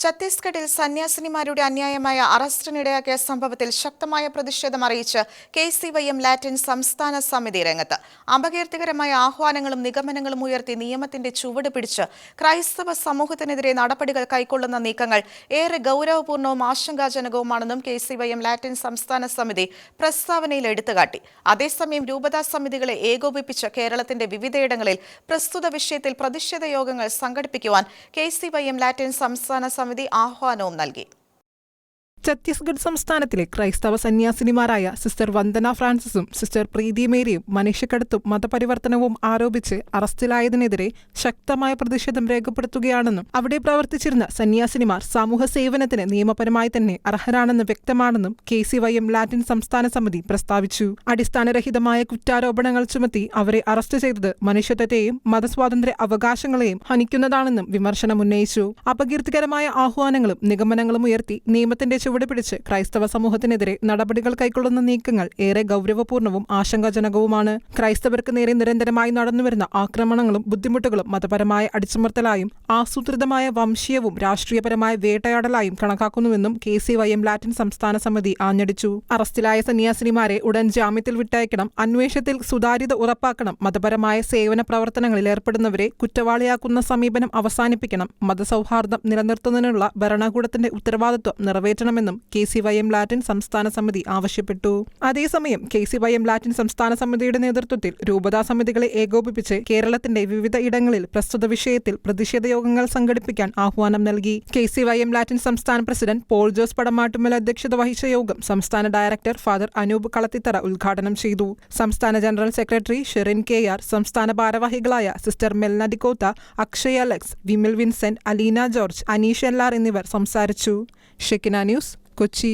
ഛത്തീസ്ഗഡിൽ സന്യാസിനിമാരുടെ അന്യായമായ അറസ്റ്റിനിടയാക്കിയ സംഭവത്തിൽ ശക്തമായ പ്രതിഷേധം അറിയിച്ച് K C Y M Latin സംസ്ഥാന സമിതി രംഗത്ത് അപകീർത്തികരമായ ആഹ്വാനങ്ങളും നിഗമനങ്ങളും ഉയർത്തി നിയമത്തിന്റെ ചുവട് പിടിച്ച് ക്രൈസ്തവ സമൂഹത്തിനെതിരെ നടപടികൾ കൈക്കൊള്ളുന്ന നീക്കങ്ങൾ ഏറെ ഗൗരവപൂർണവും ആശങ്കാജനകവുമാണെന്നും K C Y M Latin സംസ്ഥാന സമിതി പ്രസ്താവനയിൽ എടുത്തുകാട്ടി. അതേസമയം രൂപതാ സമിതികളെ ഏകോപിപ്പിച്ച് കേരളത്തിന്റെ വിവിധയിടങ്ങളിൽ പ്രസ്തുത വിഷയത്തിൽ പ്രതിഷേധ യോഗങ്ങൾ സംഘടിപ്പിക്കുവാൻ K C Y M Latin സംസ്ഥാന സമിതി ആഹ്വാനവും നൽകി ഛത്തീസ്ഗഡ് സംസ്ഥാനത്തിലെ ക്രൈസ്തവ സന്യാസിനിമാരായ സിസ്റ്റർ വന്ദന ഫ്രാൻസിസും സിസ്റ്റർ പ്രീതി മേരിയും മനുഷ്യക്കടത്തും മതപരിവർത്തനവും ആരോപിച്ച് അറസ്റ്റിലായതിനെതിരെ ശക്തമായ പ്രതിഷേധം രേഖപ്പെടുത്തുകയാണെന്നും അവിടെ പ്രവർത്തിച്ചിരുന്ന സന്യാസിനിമാർ സമൂഹ സേവനത്തിന് നിയമപരമായി തന്നെ അർഹരാണെന്ന് വ്യക്തമാണെന്നും K C Y M Latin സംസ്ഥാന സമിതി പ്രസ്താവിച്ചു. അടിസ്ഥാനരഹിതമായ കുറ്റാരോപണങ്ങൾ ചുമത്തി അവരെ അറസ്റ്റ് ചെയ്തത് മനുഷ്യത്വത്തെയും മതസ്വാതന്ത്ര്യ അവകാശങ്ങളെയും ഹനിക്കുന്നതാണെന്നും വിമർശനമുന്നയിച്ചു. അപകീർത്തികരമായ ആഹ്വാനങ്ങളും നിഗമനങ്ങളും ഉയർത്തി നിയമത്തിന്റെ ചുവട് പിടിച്ച് ക്രൈസ്തവ സമൂഹത്തിനെതിരെ നടപടികൾ കൈക്കൊള്ളുന്ന നീക്കങ്ങൾ ഏറെ ഗൗരവപൂർണവും ആശങ്കാജനകവുമാണ്. ക്രൈസ്തവർക്ക് നേരെ നിരന്തരമായി നടന്നുവരുന്ന ആക്രമണങ്ങളും ബുദ്ധിമുട്ടുകളും മതപരമായ അടിച്ചമർത്തലായും ആസൂത്രിതമായ വംശീയവും രാഷ്ട്രീയപരമായ വേട്ടയാടലായും കണക്കാക്കുന്നുവെന്നും K C Y M Latin സംസ്ഥാന സമിതി ആഞ്ഞടിച്ചു. അറസ്റ്റിലായ സന്യാസിനിമാരെ ഉടൻ ജാമ്യത്തിൽ വിട്ടയക്കണം അന്വേഷണത്തിൽ സുതാര്യത ഉറപ്പാക്കണം മതപരമായ സേവന പ്രവർത്തനങ്ങളിൽ ഏർപ്പെടുന്നവരെ കുറ്റവാളിയാക്കുന്ന സമീപനം അവസാനിപ്പിക്കണം മതസൗഹാർദ്ദം നിലനിർത്തുന്നതിനുള്ള ഭരണകൂടത്തിന്റെ ഉത്തരവാദിത്വം നിറവേറ്റണമെന്നും K C Y M Latin സംസ്ഥാന സമിതി ആവശ്യപ്പെട്ടു. അതേസമയം K C Y M Latin സംസ്ഥാന സമിതിയുടെ നേതൃത്വത്തിൽ രൂപതാ സമിതികളെ ഏകോപിപ്പിച്ച് കേരളത്തിന്റെ വിവിധ ഇടങ്ങളിൽ പ്രസ്തുത വിഷയത്തിൽ പ്രതിഷേധ യോഗങ്ങൾ സംഘടിപ്പിക്കാൻ ആഹ്വാനം നൽകി. K C Y M Latin സംസ്ഥാന പ്രസിഡന്റ് പോൾ ജോസ് പടമാട്ടുമല അധ്യക്ഷത വഹിച്ച യോഗം സംസ്ഥാന ഡയറക്ടർ ഫാദർ അനൂപ് കളത്തിത്തറ ഉദ്ഘാടനം ചെയ്തു. സംസ്ഥാന general secretary Sherin K R സംസ്ഥാന ഭാരവാഹികളായ സിസ്റ്റർ മെൽന അക്ഷയ് അലക്സ് വിമിൽ വിൻസെന്റ് അലീന ജോർജ് അനീഷ് എല്ലാർ എന്നിവർ സംസാരിച്ചു. ഷെക്കിന ന്യൂസ് കൊച്ചി.